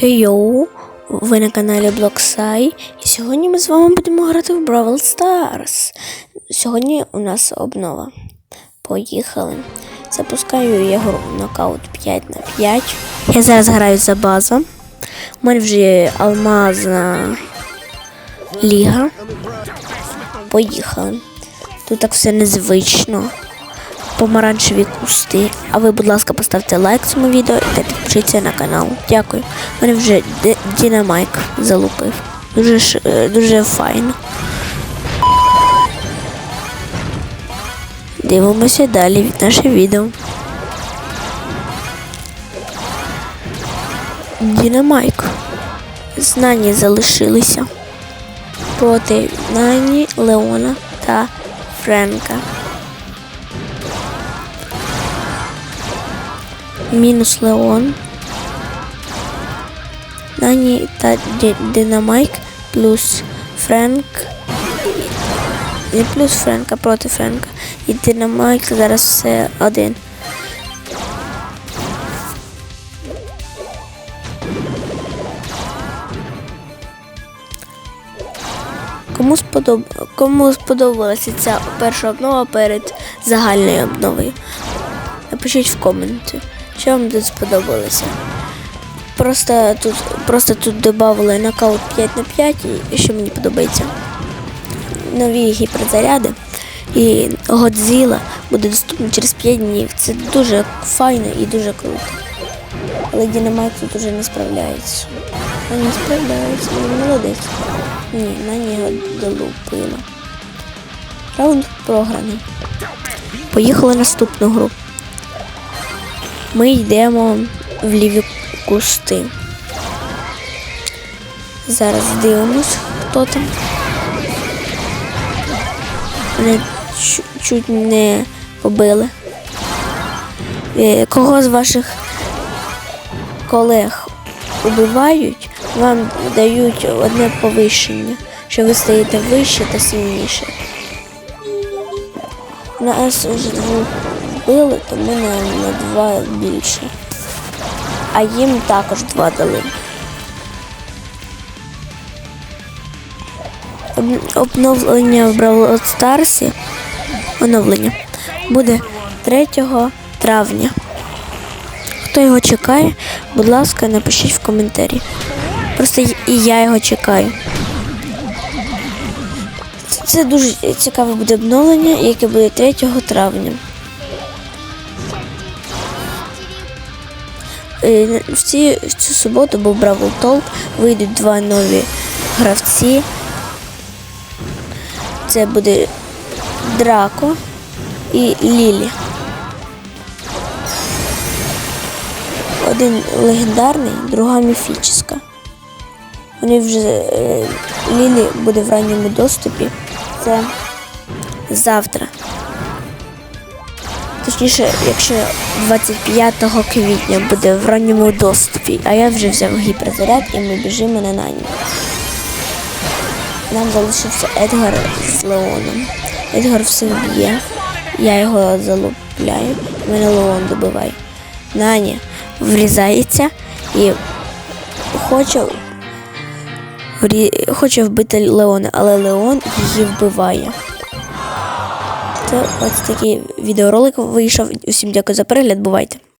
Хей-йоу! Ви на каналі Блоксай, і сьогодні ми з вами будемо грати в Brawl Stars. Сьогодні у нас обнова. Поїхали. Запускаю я гру нокаут 5 на 5. Я зараз граю за базу. У мене вже є алмазна ліга. Поїхали. Тут так все незвично помаранчеві кусти. А ви, будь ласка, поставте лайк цьому відео та підпишіться на канал. Дякую. Мене вже Дінамайк залупив. Дуже е, дуже файно. Дивимося далі від наше відео. Дінамайк. Знання залишилися проти Нані, Леона та Френка. Мінус Леон. Нані та Динамайк плюс Френк. Не плюс Френк, а проти Френка. І Динамайк зараз все один. Кому, сподоб... Кому сподобалася ця перша обнова перед загальною обновою? Напишіть в коменти, що вам тут сподобалося. Просто тут, просто тут додали нокаут 5 на 5, і що мені подобається. Нові гіперзаряди. І Годзіла буде доступна через 5 днів. Це дуже файно і дуже круто. Але Дінамайк тут уже не справляється. Не справляється, він молодець. Ні, на нього долупила. Раунд програний. Поїхали наступну гру. Ми йдемо в ліві кусти. Зараз дивимось, хто там. Мене чуть не побили. Е, Кого з ваших колег убивають, вам дають одне повищення, що ви стаєте вище та сильніше. Нас вже двох били, тому на, на два більше. А їм також два дали. Обновлення в Brawl Старсі оновлення буде 3 травня. Хто його чекає, будь ласка, напишіть в коментарі. Просто і я його чекаю. Це дуже цікаве буде обновлення, яке буде 3 травня. Е, В, цю суботу був Бравл Толк, вийдуть два нові гравці. Це буде Драко і Лілі. Один легендарний, друга міфічна. Вони вже е, Лілі буде в ранньому доступі. Це завтра. Точніше, якщо 25 квітня буде в ранньому доступі, а я вже взяв гіперзаряд і ми біжимо на нані. Нам залишився Едгар з Леоном. Едгар все б'є, я його залупляю, мене Леон добиває. Нані врізається і хоче, хоче вбити Леона, але Леон її вбиває. Це ось такий відеоролик вийшов. Усім дякую за перегляд. Бувайте!